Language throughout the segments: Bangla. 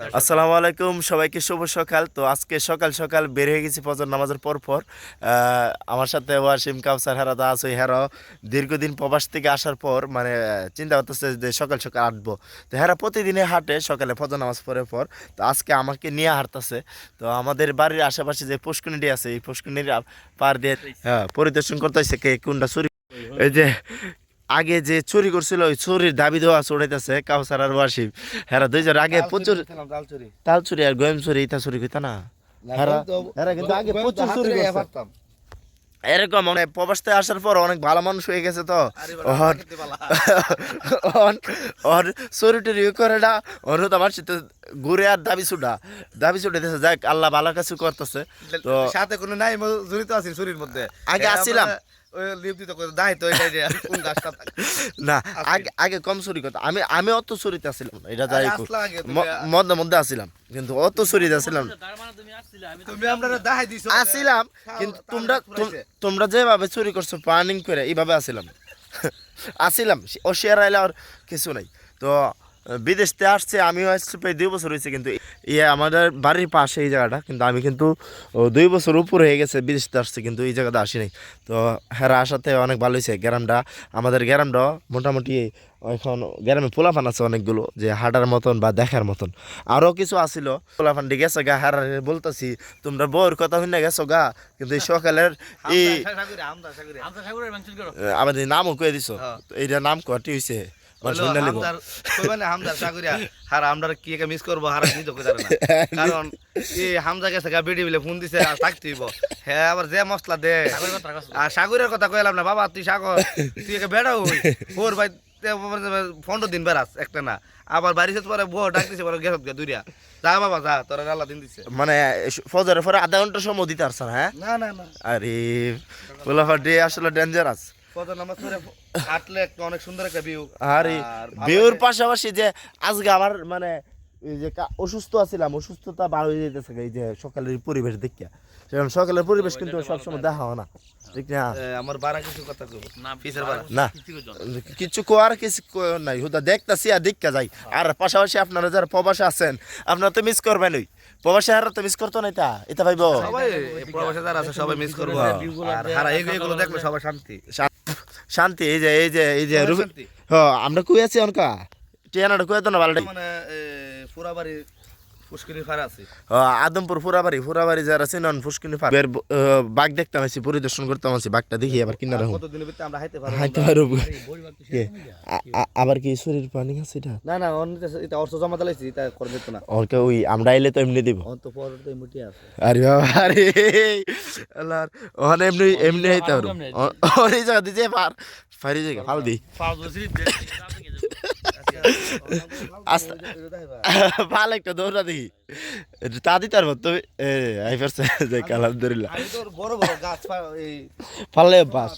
আসসালামু আলাইকুম, সবাইকে শুভ সকাল। তো আজকে সকাল সকাল বের হয়ে গেছি ফজর নামাজের পর পর। আমার সাথে ওয়াসিম, কাউসার হেরা দা আছে হেরা। দীর্ঘদিন প্রবাস থেকে আসার পর মানে চিন্তা করতেছে যে সকাল সকাল হাঁটবো। তো হেরা প্রতিদিনে হাঁটে সকালে ফজর নামাজ পরে পর। তো আজকে আমাকে নিয়ে হাঁটতেছে। তো আমাদের বাড়ির আশেপাশে যে পুষ্কুনিটি আছে, এই পুষ্কুনির পার দিয়ে হ্যাঁ পরিদর্শন করতেছে কে, কোনটা চুরি এই যে আগে যে চুরি করছিল ওই চুরির দাবি দেওয়া চড়াইতেছে কাউসার আর ওয়াসিম। হেরা দুইজন আগে প্রচুর তাল চুরি। আর গয়েম চুরি ইতা চুরি কইতা না? হেরা- হেরা কিন্তু আগে প্রচুর চুরি করছে। এরকম মানে প্রবাসতে আসার পর অনেক ভালো মানুষ হয়ে গেছে তো। ওর চুরি টুরি করে না ওর তো আমার সাথে ঘুরে আর দাবি ছুটা দাবি ছুটে দিতেছে যাক আল্লাহ ভালো কিছু করতেছে। তো সাথে কোনো নাই জড়িত আছি চুরির মধ্যে। আগে আসছিলাম। না আগে আগে কম চুরি করতো আমি আমি অত চুরিতে আসছিলাম এটা যাই আরে হোক। আসলা আগে তুমি। ম- মধ্যে মধ্যে আসছিলাম কিন্তু অত চুরিতে আসছিলাম তোমরা তোমরা যেভাবে চুরি করছ প্ল্যানিং করে এইভাবে আসিলাম। আসিলাম ও শেয়ার আইলে আর কিছু নাই। তো বিদেশ থেকে আসছে আমিও আসছি প্রায় দুই বছর হয়েছে কিন্তু ইয়ে আমাদের বাড়ির পাশে এই জায়গাটা কিন্তু আমি কিন্তু দুই বছর উপর হয়ে গেছে বিদেশ থেকে আসছে কিন্তু এই জায়গাতে আসি নাই। তো হেরা আসাতে অনেক ভালো হয়েছে গ্রামটা আমাদের গ্রামটা মোটামুটি এখন গ্রামে পোলাফান আছে অনেকগুলো যে হাঁটার মতন বা দেখার মতন। আরও কিছু আসিল পোলাফানটি গেছো গা হারা বলতেছি তোমরা বউর কথা শুনে গেছো গা? কিন্তু এই সকালের এই আমাদের নামও কয়ে দিছো। হ্যাঁ। এইটা নাম কটি হয়েছে হামদার সাগরিয়া হার কি মিস করব হার নিজে কই জানে না। কারণ এই হামজা গেছে গা বিডি বিলে ফোন দিছে আর থাকতে হইব। হ্যাঁ আবার যে মশলা দে। আর সাগরের কথা কইলাম না বাবা তুই সাগর তুই একে ওর ভাই পনেরো দিন বেড়াস একটা না। আবার বাড়ি শেষ পরে বউ ডাক দিছে পরে গেছত গে দুরিয়া। যা বাবা যা তোরা আল্লাহ দিন দিছে। মানে ফজরের পরে আধা ঘণ্টা সময় দিতে পারছে না হ্যাঁ? না না না। আরে আসলে ডেঞ্জারাস হাঁটলে একটা অনেক সুন্দর একটা ভিউ আরে ভিউর পাশাপাশি যে আজকে আমার মানে এই যে অসুস্থ আছিলাম অসুস্থতা বার হয়ে যেতেছে এই যে সকালের পরিবেশ দেখিয়া। সেরকম সকালের পরিবেশ কিন্তু সবসময় দেখা হয় না। ঠিক না আমার কিছু কথা কইব? পিসের বারা না। কিছু কোয়ার কিছু নাই। হুদা দেখতাছি আর দেখা যাই। আর পাশাপাশি আপনারা যারা প্রবাসে আছেন আপনারা তো মিস করবেন ওই প্রবাসে আর তো মিস করতো না এটা? এটা ভাইব? সবাই প্রবাসে যারা আছে সবাই মিস করব। আর হারা এগুলো এগুলো দেখলে সবাই শান্তি। শান্তি এই যে এই যে এই যে আমরা কই আছি অনকা? টিয়ানাটা না ভালোটাই মানে পুরাবাড়ি আদমপুর ফুরাবাড়ি ফুরাবাড়ি যারা চিনন ফুসকিনি ফার বাঘ দেখতাম আছি পরিদর্শন করতাম আছি বাঘটা দেখি আবার কিনা রাখুন হাইতে পারব পারব আবার কি শরীর পানি আছে এটা না না এটা অর্থ জমা দিলাইছি এটা করে দিত না ওকে ওই আমরা আইলে তো এমনি দিব অন্ত পর তো মুটি আছে আরে বাবা আরে আল্লাহর ওখানে এমনি এমনি হইতে পারো ওর এই জায়গা দিছে পার ফারি জায়গা ফাল দি আস্তে ভালো একটা দৌড়া দেখি। তা দিতে পারব? তুমি এ আই পারছে। যাই আলহামদুলিল্লাহ। বড় গাছ ফাললে বাস।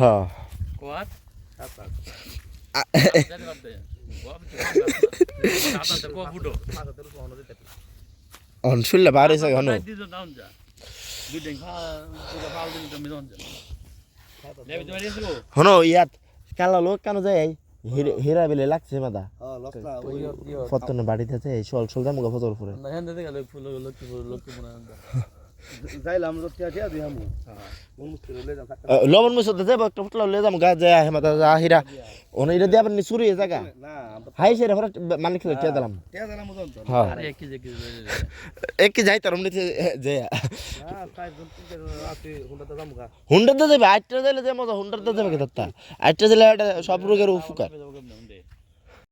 হ্যাঁ। অন শুনলে বার হয়েছে হন ইয়াত কালা লোক কেন যায়? হিরে- হীরা বেলে লাগছে মাদা ফতনে লকটা, ওই ফতন বাড়িতে আছে সল সল দাম লোক ফজর পরে যাইলাম তো টিয়া টিয়া দিই আমু কোন মুশকিল হলে যাম থাকতে লবণ মুসতে যাব একটা ফুটলা লয়ে যাম গা যায় হে মাদা যা হীরা ওনে এটা দিয়ে আপনি চুরি জায়গা হাই সেরে ফরে মালিক ছিল টিয়া দিলাম। টিয়া দিলাম ওজন তো এক কি যাই তার এমনি যে না সাইড জন তিনটে আছে হুন্ডাতে যাবে আটটা দিলে যে মজা হুন্ডার তো যাবে কি দত্তা আটটা দিলে এটা সব রোগের উপকার